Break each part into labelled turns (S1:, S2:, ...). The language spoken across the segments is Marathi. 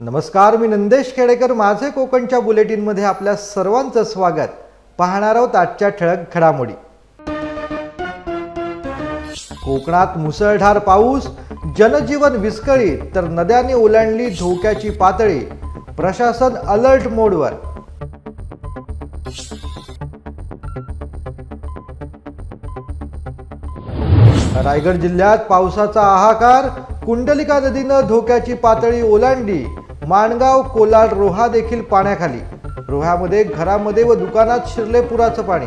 S1: नमस्कार मी नंदेश खेडेकर. माझे कोकणच्या बुलेटिनमध्ये आपल्या सर्वांचं स्वागत. पाहणार आहोत आजच्या ठळक घडामोडी. कोकणात मुसळधार पाऊस जनजीवन विस्कळीत तर नद्यांनी ओलांडली धोक्याची पातळी. प्रशासन अलर्ट मोडवर. रायगड जिल्ह्यात पावसाचा हाहाकार कुंडलिका नदीनं धोक्याची पातळी ओलांडली. माणगाव कोलाड रोहा देखील पाण्याखाली. रोह्यामध्ये घरामध्ये व दुकानात शिरले पुराचं पाणी.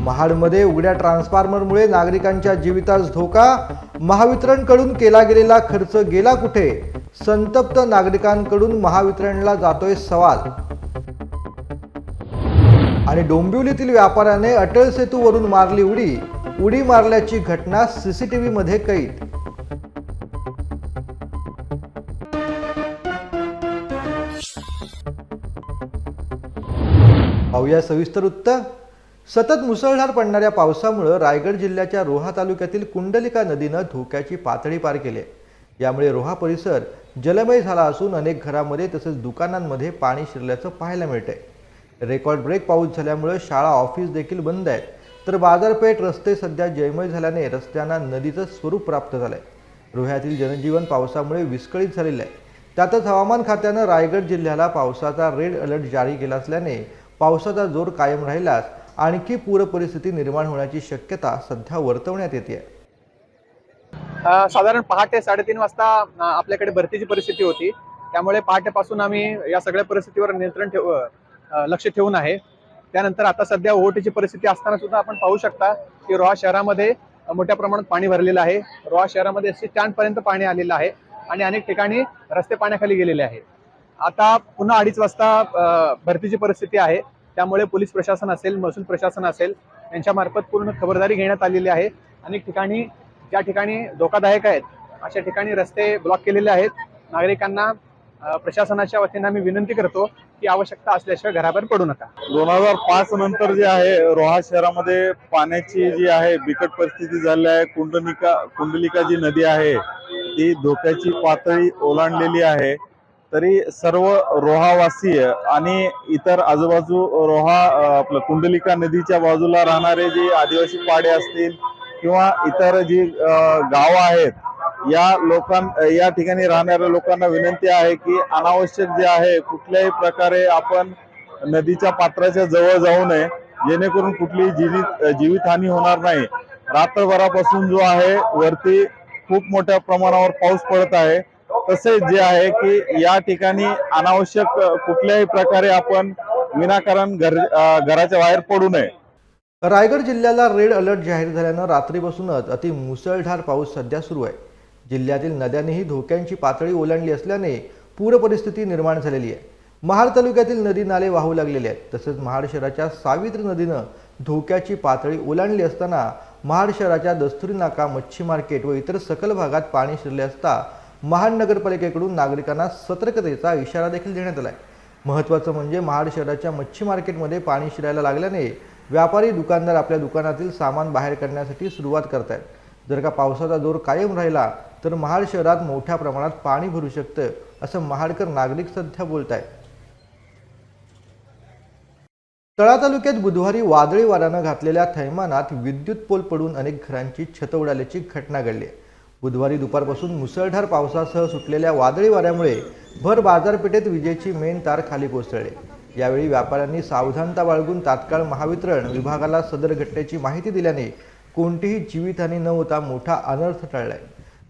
S1: महाडमध्ये उघड्या ट्रान्सफॉर्मरमुळे नागरिकांच्या जीवितास धोका महावितरणकडून केला गेलेला खर्च गेला कुठे? संतप्त नागरिकांकडून महावितरणला जातोय सवाल. आणि डोंबिवलीतील व्यापाऱ्याने अटल सेतूवरून मारली उडी. उडी मारल्याची घटना सीसीटीव्हीमध्ये कैद. पाहूया सविस्तर वृत्त सतत मुसळधार पडणाऱ्या पावसामुळं रायगड जिल्ह्याच्या रोहा तालुक्यातील कुंडलिका नदीनं धोक्याची पातळी पार केली. यामुळे रोहा परिसर जलमय झाला असून अनेक घरामध्ये तसेच दुकानांमध्ये पाणी शिरल्याचं पाहायला मिळतंय. रेकॉर्ड ब्रेक पाऊस झाल्यामुळे शाळा ऑफिस देखील बंद आहेत. तर बाजारपेठ रस्ते सध्या जयमय झाल्याने रस्त्यांना नदीचं स्वरूप प्राप्त झालंय. रोह्यातील जनजीवन पावसामुळे विस्कळीत झालेलं आहे. त्यातच हवामान खात्यानं रायगड जिल्ह्याला पावसाचा रेड अलर्ट जारी केला असल्याने पावसाचा जोर कायम राहिल्यास आणखी पूर परिस्थिती निर्माण होण्याची शक्यता सध्या वर्तवण्यात येते.
S2: साधारण पहाटे साडेतीन वाजता आपल्याकडे भरतीची परिस्थिती होती. त्यामुळे पहाटेपासून आम्ही या सगळ्या परिस्थितीवर नियंत्रण ठेव लक्ष ठेवून आहे. त्यानंतर आता सध्या ओहोटीची परिस्थिती असताना सुद्धा आपण पाहू शकता की रोहा शहरामध्ये मोठ्या प्रमाणात पाणी भरलेलं आहे. रोहा शहरामध्ये एस स्टँडपर्यंत पाणी आलेलं आहे आणि अनेक ठिकाणी रस्ते पाण्याखाली गेलेले आहे आता पुन्हा अडीच वाजता भरतीची परिस्थिती आहे. त्यामुळे पोलीस प्रशासन असेल महसूल प्रशासन असेल यांच्यामार्फत पूर्ण खबरदारी घेण्यात आलेली आहे. अनेक ठिकाणी ज्या ठिकाणी धोकादायक आहेत अशा ठिकाणी रस्ते ब्लॉक केलेले आहेत. नागरिकांना प्रशासनाच्या वतीने आम्ही विनंती करतो की आवश्यकता असल्याशिवाय घराबाहेर पडू नका.
S3: दोन हजार पाच नंतर जे आहे रोहा शहरामध्ये पाण्याची जी आहे बिकट परिस्थिती झाली आहे. कुंडलिका कुंडलिका जी नदी आहे ती धोक्याची पातळी ओलांडलेली आहे. तरी सर्व रोहावासीय आणि इतर आजूबाजू रोहा आपलं कुंडलिका नदीच्या बाजूला राहणारे जे आदिवासी पाडे असतील किंवा इतर जी गाव आहेत या लोकां या ठिकाणी राहणाऱ्या लोकांना विनंती आहे की अनावश्यक जे आहे कुठल्याही प्रकारे आपण नदीच्या पात्राच्या जवळ जाऊ नये. जेणेकरून कुठलीही जीवित जीवितहानी होणार नाही. रात्रभरापासून जो आहे वरती खूप मोठ्या प्रमाणावर पाऊस पडत आहे. तसेच जे आहे की या ठिकाणी अनावश्यक कुठल्याही प्रकारे आपण विनाकारण घर घराच्या बाहेर पडू नये.
S1: रायगड जिल्ह्याला रेड अलर्ट जाहीर झाल्यानं रात्रीपासूनच अति मुसळधार पाऊस सध्या सुरू आहे. जिल्ह्यातील नद्यांनीही धोक्यांची पातळी ओलांडली असल्याने पूरपरिस्थिती निर्माण झालेली आहे. महाड तालुक्यातील नदी नाले वाहू लागलेले आहेत. तसेच महाड शहराच्या सावित्री नदीनं धोक्याची पातळी ओलांडली असताना महाड शहराच्या दस्तुरी नाका मच्छी मार्केट व इतर सकल भागात पाणी शिरले असता महाड नगरपालिकेकडून नागरिकांना सतर्कतेचा इशारा देखील देण्यात आला आहे महत्त्वाचं म्हणजे महाड शहराच्या मच्छी मार्केटमध्ये पाणी शिरायला लागल्याने व्यापारी दुकानदार आपल्या दुकानातील सामान बाहेर काढण्यासाठी सुरुवात करत आहेत जर का पावसाचा जोर कायम राहिला तर महाड शहरात मोठ्या प्रमाणात पाणी भरू शकतं असं महाडकर नागरिक सध्या बोलत आहेत तळा तालुक्यात बुधवारी वादळी वाऱ्यानं घातलेल्या थैमानात विद्युत पोल पडून अनेक घरांची छत उडाल्याची घटना घडली. बुधवारी दुपारपासून मुसळधार पावसासह सुटलेल्या वादळी वाऱ्यामुळे भर बाजारपेठेत विजेची मेन तार खाली कोसळली. यावेळी व्यापाऱ्यांनी सावधानता बाळगून तात्काळ महावितरण विभागाला सदर घटनेची माहिती दिल्याने कोणतीही जीवितहानी न होता मोठा अनर्थ टळलाय.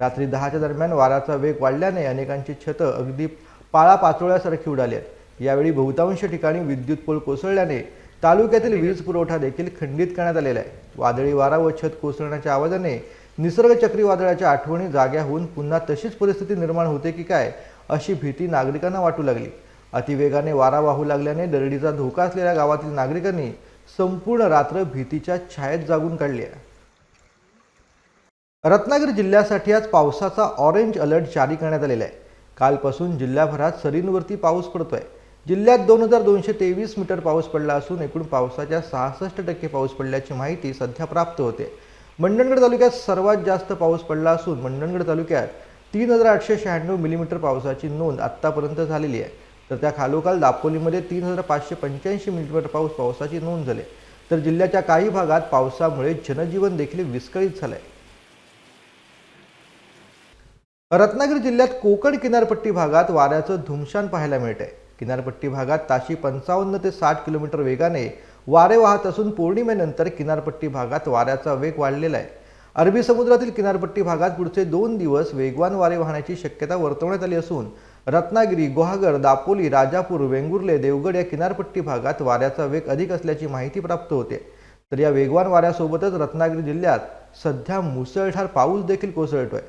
S1: रात्री दहाच्या दरम्यान वाराचा वेग वाढल्याने अनेकांची छतं अगदी पाळापाचोळ्यासारखी उडाली आहेत. यावेळी बहुतांश ठिकाणी विद्युत पोल कोसळल्याने तालुक्यातील वीज पुरवठा देखील खंडित करण्यात आलेला आहे. वादळी वारा व छत कोसळण्याच्या आवाजाने निसर्ग चक्रीवादळाच्या आठवणी जाग्या होऊन पुन्हा तशीच परिस्थिती निर्माण होते की काय अशी भीती नागरिकांना वाटू लागली. अतिवेगाने वारा वाहू लागल्याने दरडीचा धोका असलेल्या गावातील नागरिकांनी संपूर्ण रात्र भीतीच्या छायेत जागून काढली आहे. रत्नागिरी जिल्ह्यासाठी आज पावसाचा ऑरेंज अलर्ट जारी करण्यात आलेला आहे. कालपासून जिल्ह्याभरात सरींवरती पाऊस पडतोय. जिल्ह्यात दोन हजार दोनशे तेवीस मीटर पाऊस पडला असून एकूण पावसाच्या सहासष्ट टक्के पाऊस पडल्याची माहिती सध्या प्राप्त होते. मंडणगड तालुक्यात सर्वात जास्त पाऊस पडला असून मंडणगड तालुक्यात तीन हजार आठशे शहाण्णव मिलीमीटर पावसाची नोंद आत्तापर्यंत झालेली आहे. तर त्या खालोखाल दापोलीमध्ये तीन हजार पाचशे पंच्याऐंशी मिलीमीटर पाऊस पावसाची नोंद झाली तर जिल्ह्याच्या काही भागात पावसामुळे जनजीवन देखील विस्कळीत झालं आहे रत्नागिरी जिल्ह्यात कोकण किनारपट्टी भागात वाऱ्याचं धुमशान पाहायला मिळत आहे किनारपट्टी भागात ताशी पंचावन्न ते साठ किलोमीटर वेगाने वारे वाहत असून पौर्णिमेनंतर किनारपट्टी भागात वाऱ्याचा वेग वाढलेला आहे. अरबी समुद्रातील किनारपट्टी भागात पुढचे दोन दिवस वेगवान वारे वाहण्याची शक्यता वर्तवण्यात आली असून रत्नागिरी गुहागर दापोली राजापूर वेंगुर्ले देवगड या किनारपट्टी भागात वाऱ्याचा वेग अधिक असल्याची माहिती प्राप्त होते. तर या वेगवान वाऱ्यासोबतच रत्नागिरी जिल्ह्यात सध्या मुसळधार पाऊस देखील कोसळतोय.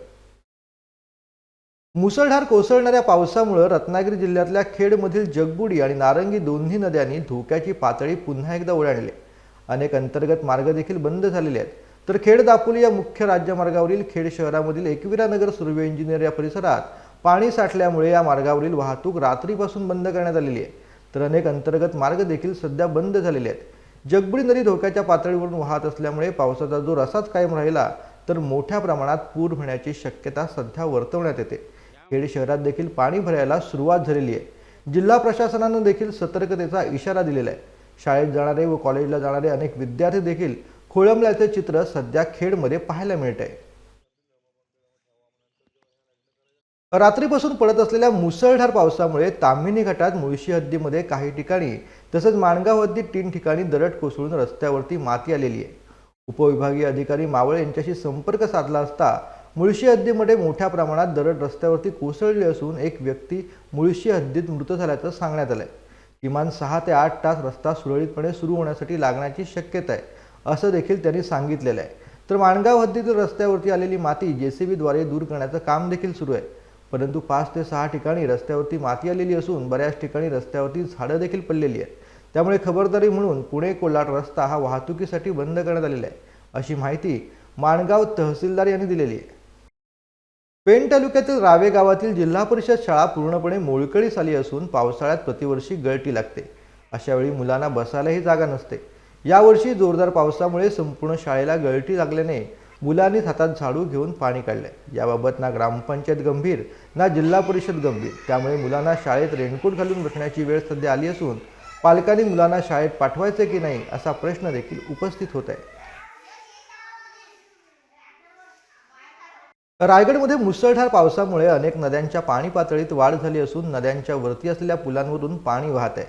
S1: मुसळधार कोसळणाऱ्या पावसामुळे रत्नागिरी जिल्ह्यातल्या खेडमधील जगबुडी आणि नारंगी दोन्ही नद्यांनी धोक्याची पातळी पुन्हा एकदा ओलांडली. अनेक अंतर्गत मार्ग देखील बंद झालेले आहेत. तर खेड दापोली या मुख्य राज्यमार्गावरील खेड शहरामधील एकविरा नगर सुर्वे इंजिनियर या परिसरात पाणी साठल्यामुळे या मार्गावरील वाहतूक रात्रीपासून बंद करण्यात आलेली आहे. तर अनेक अंतर्गत मार्ग देखील सध्या बंद झालेले आहेत. जगबुडी नदी धोक्याच्या पातळीवरून वाहत असल्यामुळे पावसाचा जोर असाच कायम राहिला तर मोठ्या प्रमाणात पूर होण्याची शक्यता सध्या वर्तवण्यात येते. खेड शहरात देखील पाणी भरायला सुरुवात झालेली आहे. जिल्हा प्रशासनानं देखील सतर्कतेचा इशारा दिलेला आहे. शाळेत जाणारे व कॉलेजला जाणारे अनेक विद्यार्थी देखील खोळंबल्याचे चित्र सध्या खेडमध्ये पाहायला मिळत आहे. रात्रीपासून पडत असलेल्या मुसळधार पावसामुळे ताम्हिणी घाटात मुळशी हद्दीमध्ये काही ठिकाणी तसंच माणगाव हद्दीत तीन ठिकाणी दरड कोसळून रस्त्यावरती माती आलेली आहे. उपविभागीय अधिकारी मावळ यांच्याशी संपर्क साधला असता मुळशी हद्दीमध्ये मोठ्या प्रमाणात दरड रस्त्यावरती कोसळली असून एक व्यक्ती मुळशी हद्दीत मृत झाल्याचं सांगण्यात आलंय. किमान सहा ते आठ तास रस्ता सुरळीतपणे सुरू होण्यासाठी लागण्याची शक्यता आहे असं देखील त्यांनी सांगितलेलं आहे. तर माणगाव हद्दीतील रस्त्यावरती आलेली माती जेसीबीद्वारे दूर करण्याचं काम देखील सुरू आहे. परंतु पाच ते सहा ठिकाणी रस्त्यावरती माती आलेली असून बऱ्याच ठिकाणी रस्त्यावरती झाडं देखील पडलेली आहेत. त्यामुळे खबरदारी म्हणून पुणे कोल्हाट रस्ता हा वाहतुकीसाठी बंद करण्यात आलेला आहे अशी माहिती माणगाव तहसीलदार यांनी दिलेली आहे. पेण तालुक्यातील रावे गावातील जिल्हा परिषद शाळा पूर्णपणे मोळकळीस आली असून पावसाळ्यात प्रतिवर्षी गळती लागते. अशावेळी मुलांना बसायलाही जागा नसते. यावर्षी जोरदार पावसामुळे संपूर्ण शाळेला गळती लागल्याने मुलांनीच हातात झाडू घेऊन पाणी काढले. याबाबत ना ग्रामपंचायत गंभीर ना जिल्हा परिषद गंभीर. त्यामुळे मुलांना शाळेत रेनकोट घालून बसण्याची वेळ सध्या आली असून पालकांनी मुलांना शाळेत पाठवायचे की नाही असा प्रश्न देखील उपस्थित होत आहे. रायगडमध्ये मुसळधार पावसामुळे अनेक नद्यांच्या पाणी पातळीत वाढ झाली असून नद्यांच्या वरती असलेल्या पुलांवरून पाणी वाहत आहे.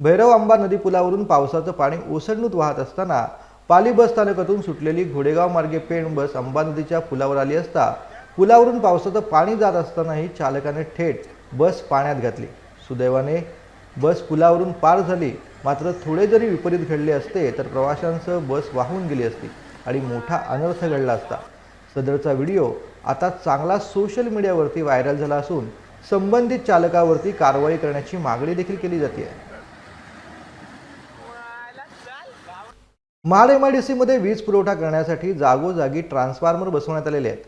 S1: भैरव आंबा नदी पुलावरून पावसाचं पाणी ओसंडून वाहत असताना पाली बस स्थानकातून सुटलेली घोडेगाव मार्गे पेण बस अंबा नदीच्या पुलावर आली असता पुलावरून पावसाचं पाणी जात असतानाही चालकाने थेट बस पाण्यात घातली. सुदैवाने बस पुलावरून पार झाली. मात्र थोडे जरी विपरीत घडले असते तर प्रवाशांसह बस वाहून गेली असती आणि मोठा अनर्थ घडला असता. सदरचा व्हिडिओ आता चांगला सोशल मीडियावरती व्हायरल झाला असून संबंधित चालकावरती कारवाई करण्याची मागणी देखील केली जाते महाड एम आय डी सीमध्ये वीज पुरवठा करण्यासाठी जागोजागी ट्रान्सफॉर्मर बसवण्यात आलेले आहेत.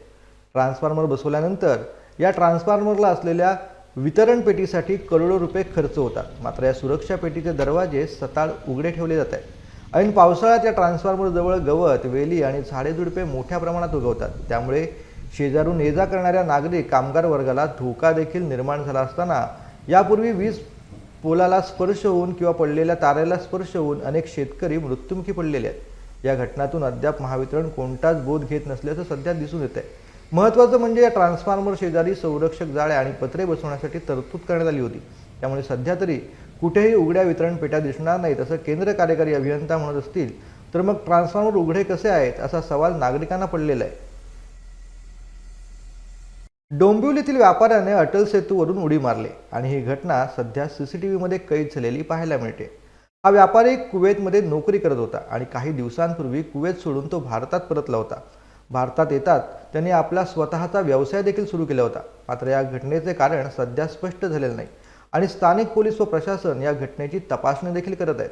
S1: ट्रान्सफॉर्मर बसवल्यानंतर या ट्रान्सफॉर्मरला असलेल्या वितरण पेटीसाठी करोडो रुपये खर्च होतात. मात्र या सुरक्षा पेटीचे दरवाजे सताळ उघडे ठेवले जात आहेत. ऐन पावसाळ्यात या ट्रान्सफॉर्मरजवळ गवत वेली आणि झाडेझुडपे मोठ्या प्रमाणात उगवतात. त्यामुळे शेजारून ये जा करणाऱ्या नागरिक कामगार वर्गाला धोका देखील निर्माण झाला असताना यापूर्वी वीज पोलाला स्पर्श होऊन किंवा पडलेल्या तारेला स्पर्श होऊन अनेक शेतकरी मृत्युमुखी पडलेले आहेत. या घटनातून अद्याप महावितरण कोणताच बोध घेत नसल्याचं सध्या दिसून येत आहे महत्त्वाचं म्हणजे या ट्रान्सफॉर्मर शेजारी संरक्षक जाळ्या आणि पत्रे बसवण्यासाठी तरतूद करण्यात आली होती. त्यामुळे सध्या तरी कुठेही उघड्या वितरण पेट्या दिसणार नाहीत असं केंद्र कार्यकारी अभियंता म्हणत असतील. तर मग ट्रान्सफॉर्मर उघडे कसे आहेत असा सवाल नागरिकांना पडलेला आहे. डोंबिवलीतील व्यापाऱ्याने अटल सेतूवरून उडी मारली आणि ही घटना सध्या सी सी टी व्हीमध्ये कैद झालेली पाहायला मिळते. हा व्यापारी कुवेतमध्ये नोकरी करत होता आणि काही दिवसांपूर्वी कुवेत सोडून तो भारतात परतला होता. भारतात येतात त्यांनी आपला स्वतःचा व्यवसाय देखील सुरू केला होता. मात्र या घटनेचे कारण सध्या स्पष्ट झालेलं नाही आणि स्थानिक पोलीस व प्रशासन या घटनेची तपासणी देखील करत आहेत.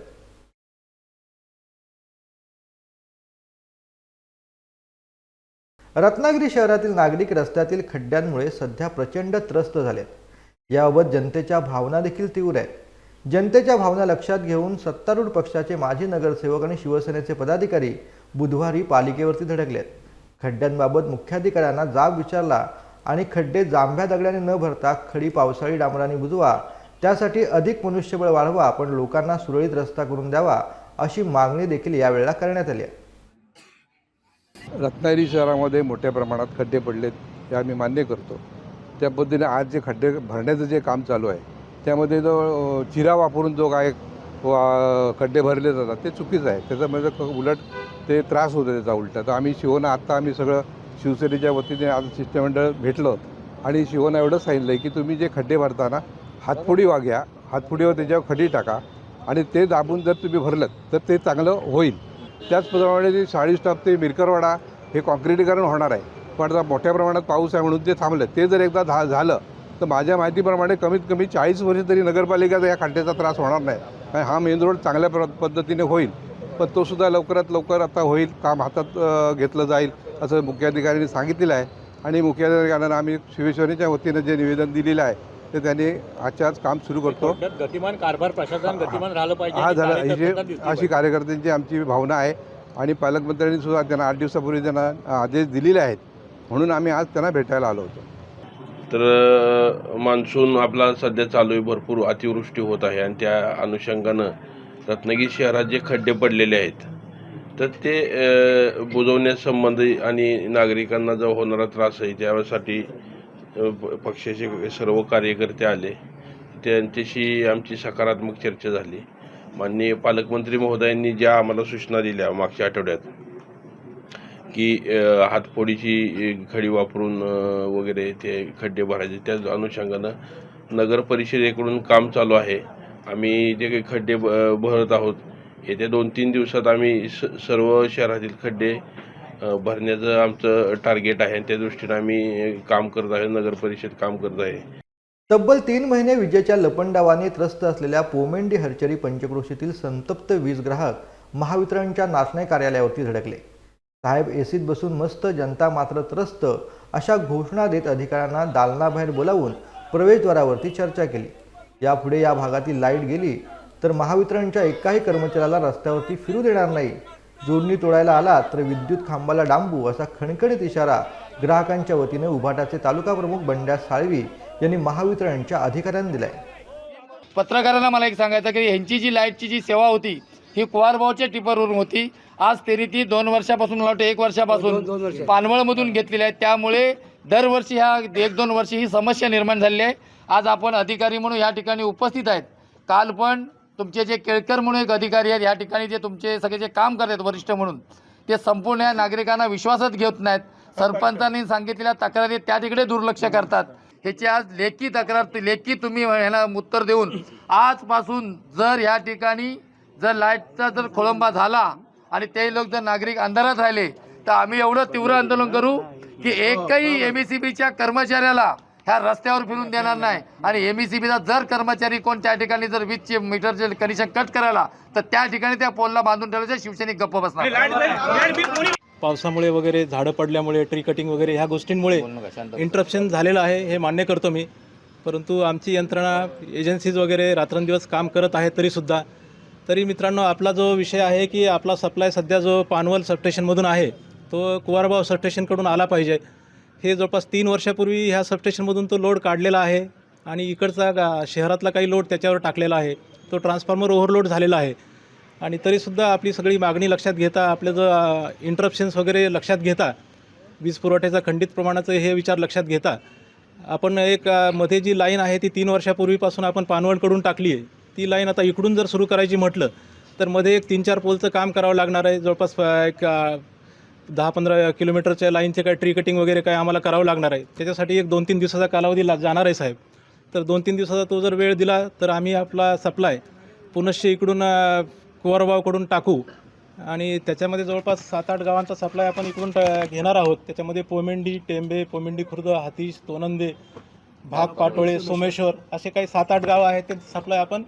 S1: रत्नागिरी शहरातील नागरिक रस्त्यातील खड्ड्यांमुळे सध्या प्रचंड त्रस्त झालेत. याबाबत जनतेच्या भावना देखील तीव्र आहेत. जनतेच्या भावना लक्षात घेऊन सत्तारूढ पक्षाचे माजी नगरसेवक आणि शिवसेनेचे पदाधिकारी बुधवारी पालिकेवरती धडकलेत. खड्ड्यांबाबत मुख्याधिकाऱ्यांना जाब विचारला आणि खड्डे जांभ्या दगडाने न भरता खडी पावसाळी डांबराने बुजवा त्यासाठी अधिक मनुष्यबळ वाढवा पण लोकांना सुरळीत रस्ता करून द्यावा अशी मागणी देखील यावेळेला करण्यात आली आहे.
S4: रत्नागिरी शहरामध्ये मोठ्या प्रमाणात खड्डे पडलेत हे आम्ही मान्य करतो. त्या पद्धतीने आज जे खड्डे भरण्याचं जे काम चालू आहे त्यामध्ये जो चिरा वापरून जो काय वा- खड्डे भरले जातात ते चुकीचं आहे. त्याचं म्हणजे उलट ते त्रास होतो त्याचा उलटा. तर आम्ही शिवना आत्ता आम्ही सगळं शिवसेनेच्या वतीने आज शिष्टमंडळ भेटलं आणि शिवना एवढं सांगितलं आहे की तुम्ही जे खड्डे भरताना हातपुडी वाघ्या हातपुडीवर त्याच्यावर खडी टाका आणि ते दाबून जर तुम्ही भरलं तर ते चांगलं होईल. त्याचप्रमाणे ते साळी स्टॉप ते मिरकरवाडा हे कॉन्क्रिटीकरण होणार आहे. पण आता मोठ्या प्रमाणात पाऊस आहे म्हणून ते थांबलं. ते जर एकदा झा झालं तर माझ्या माहितीप्रमाणे कमीत कमी चाळीस वर्ष तरी नगरपालिकेचा या खड्ड्याचा त्रास होणार नाही. आणि हा मेन रोड चांगल्या प्र पद्धतीने होईल. पण तोसुद्धा लवकरात लवकर आता होईल काम हातात घेतलं जाईल असं मुख्याधिकाऱ्यांनी सांगितलेलं आहे. आणि मुख्याधिकाऱ्यांना आम्ही शिवेश्वरीच्या वतीनं जे निवेदन दिलेलं आहे ते त्यांनी आजच्या आज काम सुरू करतो.
S5: गतिमान कारभार प्रशासन गतिमान राहिलं पाहिजे
S4: हा झाला. ही अशी. कार्यकर्त्यांची आमची भावना आहे आणि पालकमंत्र्यांनी सुद्धा त्यांना आठ दिवसापूर्वी त्यांना आदेश दिलेले आहेत. म्हणून आम्ही आज त्यांना भेटायला आलो होतो.
S6: तर मान्सून आपला सध्या चालू आहे भरपूर अतिवृष्टी होत आहे आणि त्या अनुषंगानं रत्नागिरी शहरात जे खड्डे पडलेले आहेत तर ते बुजवण्यासंबंधी आणि नागरिकांना जो होणारा त्रास आहे त्यासाठी पक्षाचे सर्व कार्यकर्ते आले. त्यांच्याशी आमची सकारात्मक चर्चा झाली. माननीय पालकमंत्री महोदयांनी ज्या आम्हाला सूचना दिल्या मागच्या आठवड्यात की हातफोडीची खडी वापरून वगैरे ते खड्डे भरायचे त्या अनुषंगानं नगर परिषदेकडून काम चालू आहे. आम्ही जे काही खड्डे ब भरत आहोत येत्या दोन तीन दिवसात आम्ही स सर्व शहरातील खड्डे भरण्याचं आमचं टार्गेट आहे त्या दृष्टीनं आम्ही काम करत आहे नगर परिषद काम करत आहे.
S1: तब्बल तीन महिने विजेच्या लपंडावाने त्रस्त असलेल्या पोमेंडी हरचरी पंचक्रोशीतील संतप्त वीज ग्राहक महावितरणच्या नाचणे कार्यालयावरती धडकले. साहेब एसीत बसून मस्त जनता मात्र त्रस्त अशा घोषणा देत अधिकाऱ्यांना दालनाबाहेर बोलावून प्रवेशद्वारावरती चर्चा केली. यापुढे या भागातील लाइट गेली तर महावितरणच्या एकाही कर्मचाऱ्याला रस्त्यावरती फिरू देणार नाही जोडणी तोडायला आला तर विद्युत खांबाला डांबू असा खणखणीत इशारा ग्राहकांच्या वतीने उभाटाचे तालुका प्रमुख बंड्या साळवी यांनी महावितरणच्या अधिकाऱ्यांना दिलाय.
S7: पत्रकारांना मला एक सांगायचं की ह्यांची जी लाईटची जी सेवा होती ही कुवारभाऊच्या टिपरवरून होती. आज त्यांनी ती दोन वर्षापासून मला वाटतं एक वर्षापासून पानवळमधून घेतलेली आहे. त्यामुळे दरवर्षी ह्या एक दोन वर्षी ही समस्या निर्माण झालेली आहे. आज आपण अधिकारी म्हणून या ठिकाणी उपस्थित आहेत. काल पण तुमचे जे केळकर म्हणून एक अधिकारी आहेत या ठिकाणी जे तुमचे सगळे जे काम करतात वरिष्ठ म्हणून ते संपूर्ण या नागरिकांना विश्वासात घेत नाहीत. सरपंचांनी सांगितलेल्या तक्रारी त्या तिकडे दुर्लक्ष करतात. ह्याची आज लेखी तक्रार लेखी तुम्ही ह्याला उत्तर देऊन आजपासून जर ह्या ठिकाणी जर लाईटचा जर खोळंबा झाला आणि ते लोक जर नागरिक अंधारात राहिले तर आम्ही एवढं तीव्र आंदोलन करू की एकही एम ई सी बीच्या कर्मचाऱ्याला ह्या रस्त्यावर फिरून देणार नाही. आणि एम ई सी बीचा जर कर्मचारी कोण त्या ठिकाणी जर वीजचे मीटरचे कनेक्शन कट करायला तर त्या ठिकाणी त्या पोलला बांधून ठेवायचं शिवसैनिक गप्प बसणार.
S8: पावसामुळे वगैरे झाडं पडल्यामुळे ट्री कटिंग वगैरे ह्या गोष्टींमुळे इंटरप्शन झालेलं आहे हे मान्य करतो मी. परंतु आमची यंत्रणा एजन्सीज वगैरे रात्रंदिवस काम करत आहे तरीसुद्धा. तरी मित्रांनो आपला जो विषय आहे की आपला सप्लाय सध्या जो पानवल सबस्टेशनमधून आहे तो कुवारबाव सबस्टेशनकडून आला पाहिजे. हे जवळपास तीन वर्षापूर्वी ह्या सबस्टेशनमधून तो लोड काढलेला आहे आणि इकडचा गा शहरातला काही लोड त्याच्यावर टाकलेला आहे. तो ट्रान्सफॉर्मर ओव्हरलोड झालेला आहे. आणि तरीसुद्धा आपली सगळी मागणी लक्षात घेता आपलं जर इंटरप्शन्स वगैरे लक्षात घेता वीज पुरवठ्याचा खंडित प्रमाणाचं हे विचार लक्षात घेता आपण एक मध्ये जी लाईन आहे ती तीन वर्षापूर्वीपासून आपण पानवडकडून टाकली आहे. ती लाईन आता इकडून जर सुरू करायची म्हटलं तर मध्ये एक तीन चार पोलचं काम करावं लागणार आहे. जवळपास एक दहा पंधरा किलोमीटरच्या लाईनचे काय ट्री कटिंग वगैरे काय आम्हाला करावं लागणार आहे. त्याच्यासाठी एक दोन तीन दिवसाचा कालावधी ला जाणार आहे साहेब. तर दोन तीन दिवसाचा तो जर वेळ दिला तर आम्ही आपला सप्लाय पुनश्च इकडून कुवारबावकडून टाकू. आणि त्याच्यामध्ये जवळपास सात आठ गावांचा सप्लाय आपण इकडून ट- घेणार आहोत. त्याच्यामध्ये पोमेंडी टेंबे पोमेंडी खुर्द हातीश तोनंदे भाग पाटोळे सोमेश्वर असे काही सात आठ गावं आहेत ते सप्लाय आपण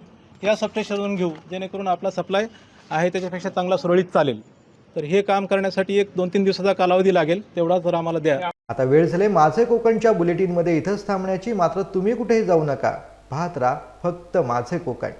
S8: या सबस्टेशनवरून घेऊ. जेणेकरून आपला सप्लाय आहे त्याच्यापेक्षा चांगला सुरळीत चालेल. तर हे काम करण्यासाठी एक दोन तीन दिवसाचा कालावधी लागेल तेवढा जर आम्हाला द्या.
S1: आता वेळ झाले माझे कोकणच्या बुलेटिनमध्ये इथंच थांबण्याची मात्र तुम्ही कुठेही जाऊ नका. पाहत राहा फक्त माझे कोकण.